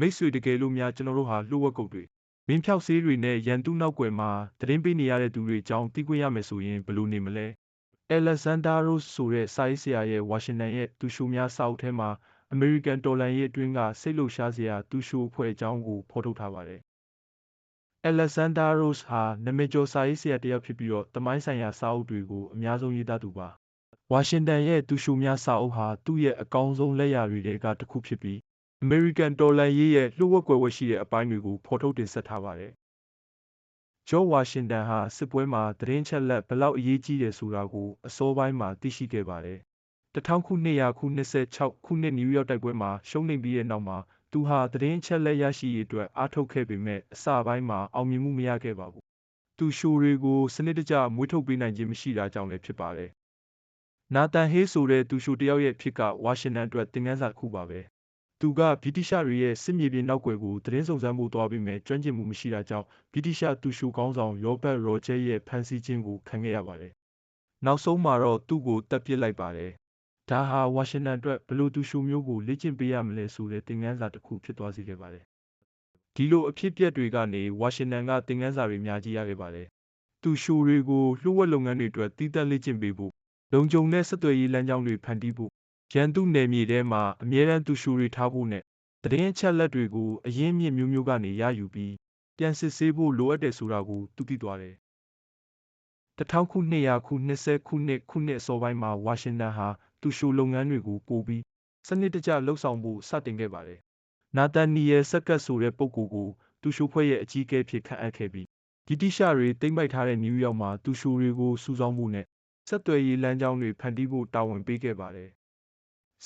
မိတ်ဆွေတကယ်လို့များကျွန်တော်တို့ဟာလှုပ်ဝက်ကုတ်တွေမင်းဖြောက်ဆေးတွေနဲ့ရန်သူနောက်ွယ်မှာသတင်းပေးနေရတဲ့သူတွေအကြောင်းသိခွင့်ရမယ်ဆိုရင်ဘယ်လိုနေမလဲ။ Alexander Rose ဆိုတဲ့စာရေးဆရာရဲ့ဝါရှင်တန်ရဲ့သူရှိုများစာအုပ်ထဲမှာအမေရိကန်တော်လှန်ရေးအတွင်းကစိတ်လှုပ်ရှားစရာသူရှိုအဖွဲ့အကြောင်းကိုဖော်ထုတ်ထားပါတယ်။ Alexander Rose ဟာနာမည်ကျော်စာရေးဆရာတစ်ယောက်ဖြစ်ပြီးတော့သမိုင်းဆိုင်ရာစာအုပ်တွေကိုအများဆုံးရေးသားသူပါ။ဝါရှင်တန်ရဲ့သူရှိုများစာအုပ်ဟာသူ့ရဲ့အကောင်းဆုံးလက်ရာတွေထဲကတစ်ခုဖြစ်ပြီး အမေရိကန်တော်လှန်ရေးရဲ့လှုပ်ဝက်ကွယ်ဝက်ရှိတဲ့အပိုင်းတွေကိုဖော်ထုတ်တင်ဆက်ထားပါတယ်။ဂျော့ဝါရှင်တန်ဟာစစ်ပွဲမှာသတင်းချက်လက်ဘလောက်အရေးကြီးတယ်ဆိုတာကိုအစောပိုင်းမှာသိရှိခဲ့ပါတယ်။1226ခုနှစ်နယူးယောက်တိုက်ပွဲမှာရှုံးနိမ့်ပြီးတဲ့နောက်မှာသူဟာသတင်းချက်လက်ရရှိရေးအတွက်အားထုတ်ခဲ့ပေမဲ့အစပိုင်းမှာအောင်မြင်မှုမရခဲ့ပါဘူး။သူရှိုတွေကိုစနစ်တကျမွေးထုတ်ပေးနိုင်ခြင်းမရှိတာကြောင့်လည်းဖြစ်ပါတယ်။နာသန်ဟေးဆိုတဲ့သူရှိုတယောက်ရဲ့ဖြစ်ကဝါရှင်တန်အတွက်သင်ခန်းစာတစ်ခုပါပဲ။ သူကဗြိတိရှတွေရဲ့စစ်မြေပြင်နောက်ွယ်ကိုသတင်းစုံစမ်းဖို့သွားပေမဲ့ကျွမ်းကျင်မှုမရှိတာကြောင့်ဗြိတိရှသူရှိုကောင်းဆောင်ရောဘတ်ရောဂျဲရဲ့ဖမ်းဆီးခြင်းကိုခံခဲ့ရပါတယ်။နောက်ဆုံးမှာတော့သူ့ကိုတပ်ပစ်လိုက်ပါတယ်။ဒါဟာဝါရှင်တန်အတွက်ဘယ်လိုသူရှိုမျိုးကိုလေ့ကျင့်ပေးရမလဲဆိုတဲ့သင်ခန်းစာတစ်ခုဖြစ်သွားစေခဲ့ပါတယ်။ဒီလိုအဖြစ်အပျက်တွေကနေဝါရှင်တန်ကသင်ခန်းစာတွေအများကြီးရခဲ့ပါတယ်။သူရှိုတွေကိုလှုပ်ဝက်လုပ်ငန်းတွေအတွက်တည်တံ့လေ့ကျင့်ပေးဖို့လုံခြုံတဲ့ဆက်သွယ်ရေးလမ်းကြောင်းတွေဖန်တီးဖို့ ရန်သူနယ်မြေထဲမှာအမြဲတမ်းသူရှိုတွေထားဖို့နဲ့သတင်းအချက်အလက်တွေကိုအရင်းအမြစ်မျိုးမျိုးကနေရယူပြီးပြန်စစ်ဆေးဖို့လိုအပ်တယ်ဆိုတာကိုသူသိသွားတယ်။1200ခု20ခုနှစ်ခုနှစ်အစောပိုင်းမှာဝါရှင်တန်ဟာသူရှိုလုပ်ငန်းတွေကိုပိုပြီးစနစ်တကျလှုပ်ဆောင်ဖို့စတင်ခဲ့ပါတယ်။နာသန်နီယယ်ဆက်ကတ်ဆိုတဲ့ပုဂ္ဂိုလ်ကိုသူရှိုဖွဲ့ရဲ့အကြီးအကဲဖြစ်ခန့်အပ်ခဲ့ပြီးဗြိတိရှတွေသိမ်းပိုက်ထားတဲ့နယူးယောက်မှာသူရှိုတွေကိုစုဆောင်းဖို့နဲ့ဆက်သွယ်ရေးလမ်းကြောင်းတွေဖန်တီးဖို့တာဝန်ပေးခဲ့ပါတယ်။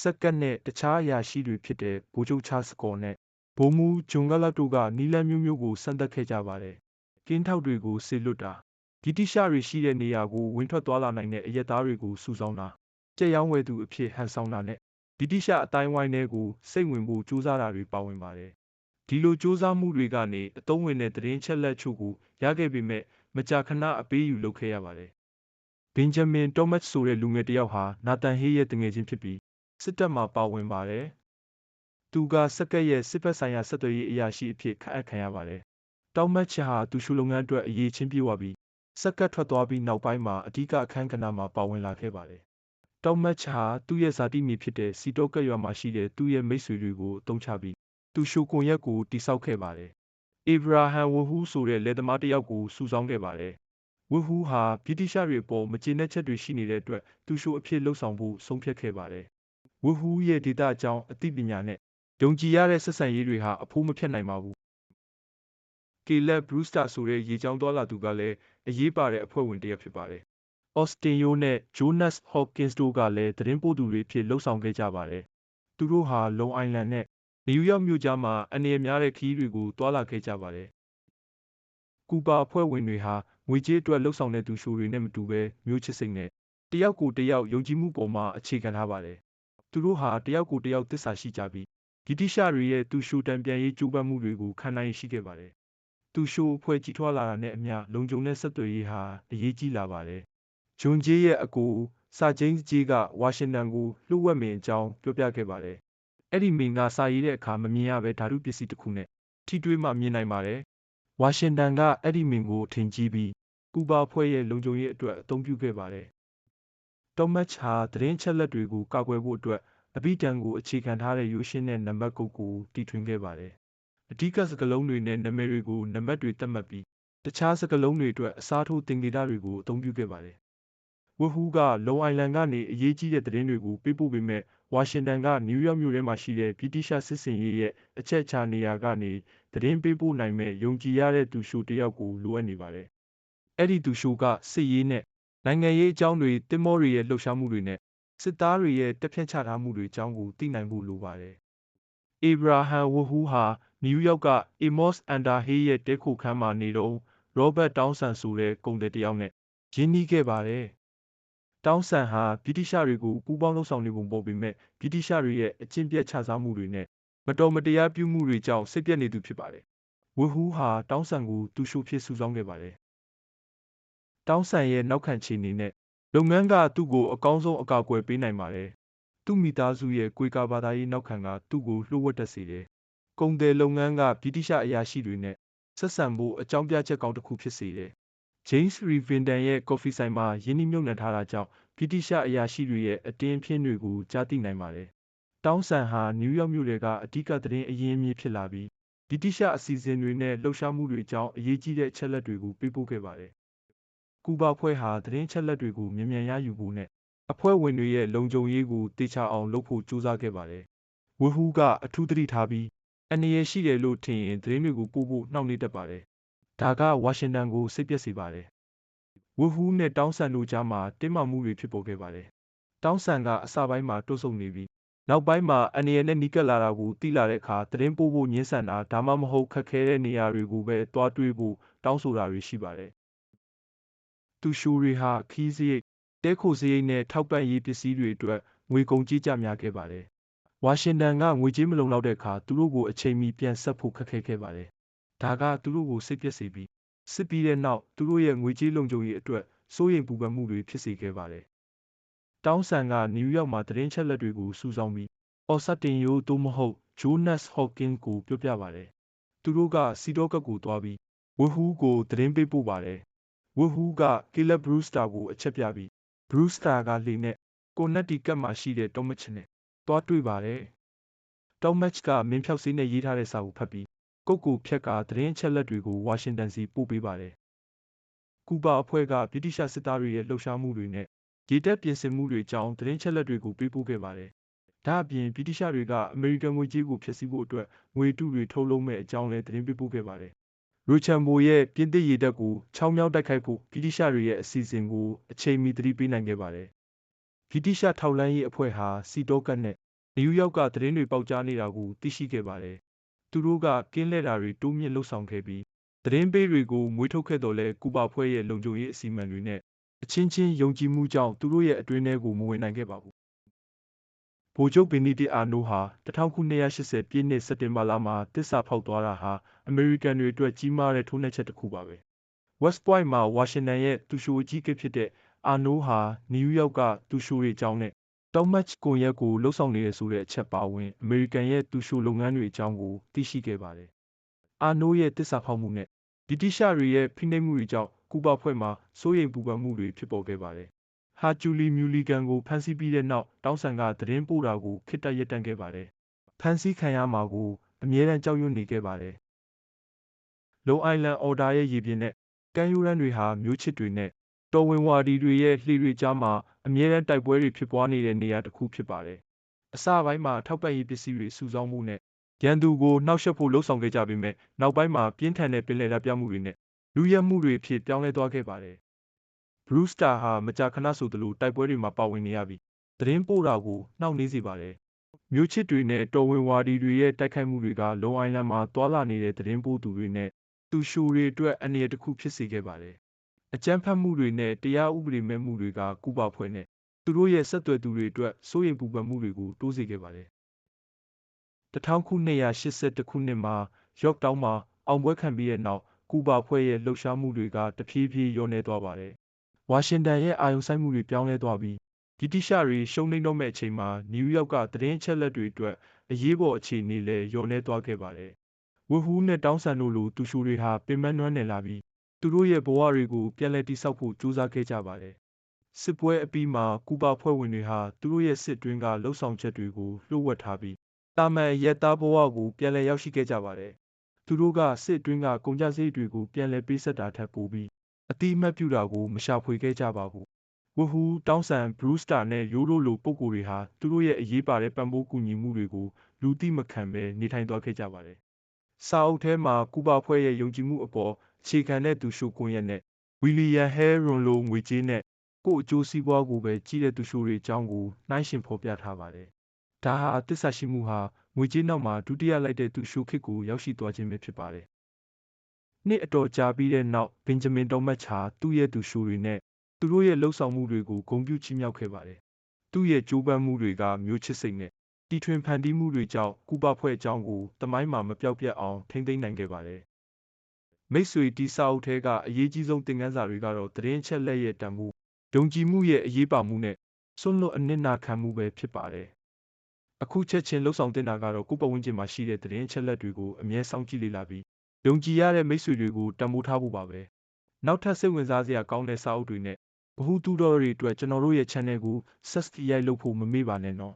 ဆက်ကတ်နဲ့တခြားအရာရှိတွေဖြစ်တဲ့ဗိုလ်ချုပ်ချားစကော်နဲ့ဗိုလ်မှူးဂျွန်ဂလက်တို့ကနီလန်းမျိုးမျိုးကိုစမ်းသပ်ခဲ့ကြပါတယ်။ကင်းထောက်တွေကိုဆေလွတ်တာဗြိတိရှတွေရှိတဲ့နေရာကိုဝင်ထွက်သွားလာနိုင်တဲ့အရက်သားတွေကိုစုဆောင်းတာကြက်ရောင်းဝယ်သူအဖြစ်ဟန်ဆောင်တာနဲ့ဗြိတိရှအတိုင်းဝိုင်းတွေကိုစိတ်ဝင်ဖို့ကြိုးစားတာတွေပါဝင်ပါတယ်။ဒီလိုကြိုးစားမှုတွေကနေအသုံးဝင်တဲ့သတင်းချက်လက်ချို့ကိုရခဲ့ပေမဲ့မကြာခဏအပေးယူလုပ်ခဲ့ရပါတယ်။ဘင်ဂျမင်တောမတ်ဆိုတဲ့လူငယ်တစ်ယောက်ဟာနာသန်ဟေးရဲ့တငယ်ချင်းဖြစ်ပြီး စစ်တပ်မှာ ပါဝင်ပါတယ်။သူကစက်ကက်ရဲ့ စစ်ဘက်ဆိုင်ရာ ဆက်သွယ်ရေးအရာရှိအဖြစ် ခန့်အပ်ခံရပါတယ်။တောမတ်ချဟာ သူရှုလုပ်ငန်းအတွက် အရေးချင်းပြေဝပြီးစက်ကတ်ထွက်သွားပြီးနောက်ပိုင်းမှာ အဓိကအခန်းကဏ္ဍမှာ ပါဝင်လာခဲ့ပါတယ်။တောမတ်ချဟာ သူ့ရဲ့ဇာတိမြေဖြစ်တဲ့ စီတောကတ်ရွာမှာရှိတဲ့ သူ့ရဲ့မိတ်ဆွေတွေကို အသုံးချပြီး သူရှိုကွန်ရက်ကိုတိစောက်ခဲ့ပါတယ်။အေဗရာဟမ်ဝဟူးဆိုတဲ့ လယ်သမားတစ်ယောက်ကို စုဆောင်းခဲ့ပါတယ်။ဝဟူးဟာ ဗြိတိရှတွေအပေါ် မကျေနပ်ချက်တွေရှိနေတဲ့အတွက် သူရှိုအဖြစ်လှုပ်ဆောင်ဖို့ ဆုံးဖြတ်ခဲ့ပါတယ်။ ဝဟူးရဲ့ဒေတာအကြောင်းအသိပညာနဲ့ယုံကြည်ရတဲ့ဆက်ဆံရေးတွေဟာအဖိုးမဖြတ်နိုင်ပါဘူး။ကေလက်ဘရူးစတာဆိုတဲ့ရေကြောင်းသွားလာသူကလည်းအရေးပါတဲ့အဖွဲ့ဝင်တစ်ယောက်ဖြစ်ပါတယ်။အော့စတင်ယိုနဲ့ဂျိုးနတ်ဟော့ကင်းစ်တို့ကလည်းသတင်းပို့သူတွေဖြစ်လှုပ်ဆောင်ခဲ့ကြပါတယ်။သူတို့ဟာလုံအိုင်လန်နဲ့နယူးယောက်မြို့ကြားမှာအနေအများတဲ့ခီးတွေကိုတွာလာခဲ့ကြပါတယ်။ကူပါအဖွဲ့ဝင်တွေဟာငွေကြေးအတွက်လှုပ်ဆောင်တဲ့သူရှိုတွေနဲ့မတူဘဲမျိုးချစ်စိတ်နဲ့တယောက်ကိုတယောက်ယုံကြည်မှုပေါ်မှာအခြေခံထားပါတယ်။ သူတို့ဟာတယောက်ကိုတယောက်သစ္စာရှိကြပြီးဗြိတိရှတွေရဲ့သူရှိုတံပြန်ရေးကြိုးပမ်းမှုတွေကိုခံနိုင်ရှိခဲ့ပါတယ်။သူရှိုအဖွဲ့ကြီးထွားလာတာနဲ့အမျှလုံခြုံတဲ့ဆက်သွယ်ရေးဟာအရေးကြီးလာပါတယ်။ဂျွန်ဂျေးရဲ့အကိုစာဂျိန်းဂျေးကဝါရှင်တန်ကိုလှုပ်ဝက်မင်အကြောင်းပြောပြခဲ့ပါတယ်။အဲ့ဒီမင်ကစာရေးတဲ့အခါမမြင်ရဘဲဓာတုပစ္စည်းတစ်ခုနဲ့ထိတွေးမှမြင်နိုင်ပါတယ်။ဝါရှင်တန်ကအဲ့ဒီမင်ကိုထင်ကြီးပြီးကူဘာဖွဲ့ရဲ့လုံခြုံရေးအတွက်အသုံးပြုခဲ့ပါတယ်။ တောမတ်ချာသတင်းချက်လက်တွေကိုကာကွယ်ဖို့အတွက်အဘိဓမ္ကိုအခြေခံထားတဲ့ရိုးရှင်းတဲ့နံပါတ်ကုတ်ကိုတီထွင်ခဲ့ပါတယ်။အဓိကစကားလုံးတွေနဲ့နာမည်တွေကိုနံပါတ်တွေသတ်မှတ်ပြီးတခြားစကားလုံးတွေအတွက်အစားထိုးသင်္ကေတတွေကိုအသုံးပြုခဲ့ပါတယ်။ဝဟူးကလုံအိုင်လန်ကနေအရေးကြီးတဲ့သတင်းတွေကိုပေးပို့ပေမဲ့ဝါရှင်တန်ကနယူးယောက်မြို့ထဲမှာရှိတဲ့ဗြိတိရှစစ်စင်ရေးရဲ့အချက်အခြာနေရာကနေသတင်းပေးပို့နိုင်မဲ့ယုံကြည်ရတဲ့သူရှိုတစ်ယောက်ကိုလိုအပ်နေပါတယ်။အဲ့ဒီသူရှိုကစစ်ရေးနဲ့ နိုင်ငံရေးအကြောင်းတွေတင်မောတွေရဲ့လှုပ်ရှားမှုတွေနဲ့စစ်သားတွေရဲ့တက်ဖြန့်ချထားမှုတွေအကြောင်းကိုသိနိုင်ဖို့လိုပါတယ်။အေဗရာဟမ်ဝဟူးဟာနယူးယောက်ကအေမော့စ်အန်ဒါဟေးရဲ့တဲခိုခန်းမှာနေတော့ရောဘတ်တောင်းဆန်ဆိုတဲ့ကုန်သည်တစ်ယောက်နဲ့ရင်းနှီးခဲ့ပါတယ်။တောင်းဆန်ဟာဗြိတိရှတွေကိုပူးပေါင်းလှုပ်ဆောင်နေပုံပေါ်ပေမဲ့ဗြိတိရှတွေရဲ့အကျင့်ပြတ်ချစားမှုတွေနဲ့မတော်မတရားပြုမှုတွေကြောင့်စိတ်ပြတ်နေသူဖြစ်ပါတယ်။ဝဟူးဟာတောင်းဆန်ကိုသူရှိုဖြစ်စုဆောင်းခဲ့ပါတယ်။ တောင်းဆန်ရဲ့နောက်ခံခြေအနေနဲ့လုပ်ငန်းကသူ့ကိုအကောင်းဆုံးအကာအကွယ်ပေးနိုင်ပါတယ်။သူ့မိသားစုရဲ့ကွေကာဘာသာရေးနောက်ခံကသူ့ကိုလှုပ်ဝက်တတ်စေတယ်ကုန်တယ်လုပ်ငန်းကဗြိတိရှအရာရှိတွေနဲ့ဆက်ဆံဖို့အကြောင်းပြချက်ကောင်းတစ်ခုဖြစ်စေတယ်။ James Rivington ရဲ့ကော်ဖီဆိုင်မှာယင်းနှိမ့်မြုပ်နှံထားတာကြောင့်ဗြိတိရှအရာရှိတွေရဲ့အတင်းအဖျင်းတွေကိုကြားသိနိုင်ပါတယ်။တောင်းဆန်ဟာနယူးယောက်မြို့တွေကအဓိကသတင်းအရင်းအမြစ်ဖြစ်လာပြီးဗြိတိရှအစီအစဉ်တွေနဲ့လှုပ်ရှားမှုတွေအကြောင်းအရေးကြီးတဲ့အချက်လက်တွေကိုပေးပို့ခဲ့ပါတယ်။ ကူဘာဖွဲ့ဟာ သတင်းချက်လက်တွေကို မြန်မြန်ရယူဖို့နဲ့ အဖွဲ့ဝင်တွေရဲ့ လုံခြုံရေးကိုတေချာအောင်လုပ်ဖို့ ကြိုးစားခဲ့ပါတယ်။ဝဟူးကအထူးသတိထားပြီး အနေရရှိတယ်လို့ထင်ရင် သတင်းတွေကိုပို့ဖို့ နှောင့်နှေးတတ်ပါတယ်။ဒါက ဝါရှင်တန်ကို စိတ်ပျက်စေပါတယ်။ဝဟူးနဲ့တောင်းဆန်တို့ကြားမှာ တင်းမာမှုတွေ ဖြစ်ပေါ်ခဲ့ပါတယ်။တောင်းဆန်ကအစပိုင်းမှာ တွတ်ဆုံနေပြီး နောက်ပိုင်းမှာ အနေရနဲ့ နီးကပ်လာတာကို သိလာတဲ့အခါ သတင်းပို့ဖို့ညှင်းဆန်တာ ဒါမှမဟုတ် ခက်ခဲတဲ့နေရာတွေကိုပဲတွားတွေးဖို့ တောင်းဆိုတာတွေ ရှိပါတယ်။ သူရှိုတွေဟာခီးစရိတ်တဲခိုစရိတ်နဲ့ ထောက်ပံ့ရေးပစ္စည်းတွေအတွက် ငွေကုန်ကြေးကျများခဲ့ပါတယ်။ဝါရှင်တန်က ငွေကြေးမလုံလောက်တဲ့အခါ သူတို့ကို အချိန်မီပြန်ဆက်ဖို့ ခက်ခဲခဲ့ပါတယ်။ဒါက သူတို့ကို စိတ်ပျက်စေပြီး စစ်ပြီးတဲ့နောက် သူတို့ရဲ့ ငွေကြေးလုံခြုံရေးအတွက် စိုးရိမ်ပူပန်မှုတွေဖြစ်စေခဲ့ပါတယ်။တောင်းဆန်ကနယူးယောက်မှာ သတင်းချက်လက်တွေကို စုဆောင်းပြီးအော်ဆတ်တင်ယိုသို့မဟုတ်ဂျိုးနတ်ဟော့ကင်းကို ပြောပြပါတယ်။သူတို့ကစီတော့ကတ်ကိုသွားပြီးဝဟူးကို သတင်းပေးပို့ပါတယ်။ ဝဟူးကကီလက်ဘရူးစတာကိုအချက်ပြပြီးဘရူးစတာကလေနဲ့ကိုနက်တီကတ်မှာရှိတဲ့တောမချင်နဲ့တွားတွေ့ပါတယ်။တောမချကမင်းဖြောက်စေးနဲ့ရေးထားတဲ့စာကိုဖတ်ပြီးကုတ်ကူဖြက်ကသတင်းအချက်လက်တွေကိုဝါရှင်တန်စီပို့ပေးပါတယ်။ကူဘာအဖွဲ့ကဗြိတိရှစစ်သားတွေရဲ့လှုပ်ရှားမှုတွေနဲ့ရေတပ်ပြင်ဆင်မှုတွေအကြောင်းသတင်းချက်လက်တွေကိုပေးပို့ခဲ့ပါတယ်။ဒါအပြင်ဗြိတိရှတွေကအမေရိကန်ငွေကြေးကိုဖျက်ဆီးဖို့အတွက်ငွေတုတွေထုတ်လုပ်မဲ့အကြောင်းလည်းသတင်းပေးပို့ခဲ့ပါတယ်။ ရိုချန်မိုရဲ့ပြင်းသစ်ရေတပ်ကိုချောင်းမြောင်းတိုက်ခိုက်ဖို့ဗြိတိရှတွေရဲ့အစီအစဉ်ကိုအချိန်မီသတိပေးနိုင်ခဲ့ပါတယ်ဗြိတိရှထောက်လှမ်းရေးအဖွဲ့ဟာစီတောကတ်နဲ့နယူးယောက်ကသတင်းတွေပေါက်ကြားနေတာကိုသိရှိခဲ့ပါတယ်။သူတို့ကကင်းလှည့်တာတွေတိုးမြင့်လှုပ်ဆောင်ခဲ့ပြီးသတင်းပေးတွေကိုမွေးထုတ်ခဲ့တော်လဲကူပါဖွဲ့ရဲ့လုံခြုံရေးအစီအမံတွေနဲ့အချင်းချင်းယုံကြည်မှုကြောင့်သူတို့ရဲ့အတွင်းထဲကိုမဝင်နိုင်ခဲ့ပါဘူး။ ဗိုလ်ချုပ်ဘီနီတီအာနိုဟာ1980ပြည့်နှစ်စက်တင်ဘာလမှာတစ္ဆာဖောက်သွားတာဟာအမေရိကန်တွေအတွက်ကြီးမားတဲ့ထိုးနှက်ချက်တစ်ခုပါပဲ။ West Point မှာဝါရှင်တန်ရဲ့သူရှိုအကြီးကဖြစ်တဲ့အာနိုးဟာနယူးယောက်ကသူရှိုတွေအကြောင်းနဲ့တောက်မတ်ကွန်ရက်ကိုလှုပ်ဆောင်နေရဆိုတဲ့အချက်ပါဝင်အမေရိကန်ရဲ့သူရှိုလုပ်ငန်းတွေအကြောင်းကိုသိရှိခဲ့ပါတယ်။အာနိုးရဲ့တစ္ဆာဖောက်မှုနဲ့ဗြိတိရှတွေရဲ့ဖိနှိပ်မှုတွေကြောင့်ကူဘာဖွဲ့မှာစိုးရိမ်ပူပန်မှုတွေဖြစ်ပေါ်ခဲ့ပါတယ်။ ဟာဂျူလီမြူလီဂန်ကိုဖမ်းဆီးပြီးတဲ့နောက်တောင်းဆန်ကသတင်းပို့တာကိုခစ်တက်ရပ်တန့်ခဲ့ပါတယ်။ဖမ်းဆီးခံရမှာကိုအမြဲတမ်းကြောက်ရွံ့နေခဲ့ပါတယ်။လုံအိုင်လန်အော်ဒါရဲ့ရည်ပြင်းနဲ့ကမ်းရိုးတန်းတွေဟာမျိုးချစ်တွေနဲ့တော်ဝင်ဝါဒီတွေရဲ့လှေတွေကြားမှာအမြဲတမ်းတိုက်ပွဲတွေဖြစ်ပွားနေတဲ့နေရာတစ်ခုဖြစ်ပါတယ်။အစပိုင်းမှာထောက်ပံ့ရေးပစ္စည်းတွေစုဆောင်းမှုနဲ့ရန်သူကိုနှောက်ယှက်ဖို့လှုံ့ဆော်ခဲ့ကြပေမဲ့နောက်ပိုင်းမှာပြင်းထန်တဲ့ပင်လယ်တပ်ပြမှုတွေနဲ့လူရဲမှုတွေဖြစ်ပြောင်းလဲသွားခဲ့ပါတယ်။ Brewster ဟာမကြာခဏဆိုသလိုတိုက်ပွဲတွေမှာပါဝင်နေရပြီးသတင်းပို့တာကိုနှောင့်နှေးစေပါတယ်။မျိုးချစ်တွေနဲ့တော်ဝင်ဝါဒီတွေရဲ့တိုက်ခိုက်မှုတွေကလုံအိုင်လန်မှာတွာလာနေတဲ့သတင်းပို့သူတွေနဲ့သူရှိုတွေအတွက်အနေရတစ်ခုဖြစ်စေခဲ့ပါတယ်အကြမ်းဖက်မှုတွေနဲ့တရားဥပဒေမဲ့မှုတွေကကူပါဖွဲ့နဲ့သူတို့ရဲ့ဆက်သွယ်သူတွေအတွက်စိုးရိမ်ပူပန်မှုတွေကိုတိုးစေခဲ့ပါတယ်။1282ခုနှစ်မှာယော့တောင်းမှာအောင်ပွဲခံပြီးတဲ့နောက်ကူပါဖွဲ့ရဲ့လှုပ်ရှားမှုတွေကတဖြည်းဖြည်းလျော့နည်းသွားပါတယ်။ ဝါရှင်တန်ရဲ့အာရုံစိုက်မှုတွေပြောင်းလဲသွားပြီးဗြိတိရှတွေရှုံးနိမ့်တော့မဲ့အချိန်မှာနယူးယောက်ကသတင်းအချက်အလက်တွေအတွက်အရေးပေါ်အခြေအနေလည်းလျော့နည်းသွားခဲ့ပါတယ်။ဝဟူးနဲ့တောင်းဆန်တို့လိုသူရှိုတွေဟာပင်ပန်းနွမ်းနယ်လာပြီးသူတို့ရဲ့ဘဝတွေကိုပြန်လည်တည်ဆောက်ဖို့ကြိုးစားခဲ့ကြပါတယ်။စစ်ပွဲအပြီးမှာကူဘာဖွဲ့ဝင်တွေဟာသူတို့ရဲ့စစ်တွင်းကလှုပ်ဆောင်ချက်တွေကိုလျှို့ဝှက်ထားပြီးတာမန်ရက်သားဘဝကိုပြန်လည်ရောက်ရှိခဲ့ကြပါတယ်။သူတို့ကစစ်တွင်းကကုန်ကြစည်တွေကိုပြန်လည်ပေးဆက်တာထက်ပိုပြီး အတိအမှတ်ပြုတာကို မရှာဖွေခဲ့ကြပါဘူး။ဝဟူတောင်းဆန် ဘရူးစတာနဲ့ ရိုးရိုးလို ပုံကိုယ်တွေဟာ သူတို့ရဲ့ အရေးပါတဲ့ ပံ့ပိုးကူညီမှုတွေကို လူသိမခံဘဲ နေထိုင်သွားခဲ့ကြပါတယ်။စာအုပ်ထဲမှာ ကူဘာဖွဲ့ရဲ့ ယုံကြည်မှုအပေါ် အခြေခံတဲ့ သူရှိုကွန်ရက်နဲ့ ဝီလီယံဟဲရွန်လို ငွေကြေးနဲ့ ကို့အကျိုးစီးပွားကိုပဲ ကြီးတဲ့ သူရှိုတွေအကြောင်းကို နှိုင်းယှဉ်ဖော်ပြထားပါတယ်။ဒါဟာတစ္ဆာရှိမှုဟာ ငွေကြေးနောက်မှာ ဒုတိယလိုက်တဲ့ သူရှိုခေတ်ကို ရောက်ရှိသွားခြင်းပဲ ဖြစ်ပါတယ်။ နှစ်အတော်ကြာပြီးတဲ့နောက်ဘင်ဂျမင်တောမတ်ချာသူ့ရဲ့သူရှိုတွေနဲ့သူတို့ရဲ့လှုပ်ဆောင်မှုတွေကိုဂုဏ်ပြုချီးမြှောက်ခဲ့ပါတယ်။သူ့ရဲ့ကြိုးပမ်းမှုတွေကမျိုးချစ်စိတ်နဲ့တီထွင်ဖန်တီးမှုတွေကြောင့်ကူပါဖွဲ့အကြောင်းကိုတမိုင်းမှာမပြောက်ပြတ်အောင်ထိမ့်သိမ်းနိုင်ခဲ့ပါတယ်မိတ်ဆွေတီစာအုပ်ထဲကအရေးကြီးဆုံးသင်ခန်းစာတွေကတော့သတင်းချက်လက်ရဲ့တန်ဖိုးယုံကြည်မှုရဲ့အရေးပါမှုနဲ့စွန့်လွတ်အနစ်နာခံမှုပဲဖြစ်ပါတယ်အခုချက်ချင်းလှုပ်ဆောင်တင်တာကတော့ကိုယ့်ပတ်ဝန်းကျင်မှာရှိတဲ့သတင်းအချက်အလက်တွေကိုအမြဲစောင့်ကြည့်လေ့လာပြီး ယုံကြည်ရတဲ့မိတ်ဆွေတွေကိုတန်ဖိုးထားဖို့ပါပဲနောက်ထပ်စိတ်ဝင်စားစရာကောင်းတဲ့စာအုပ်တွေနဲ့ဗဟုသုတော်တွေအတွက်ကျွန်တော်တို့ရဲ့ channel ကို subscribe လုပ်ဖို့မမေ့ပါနဲ့နော်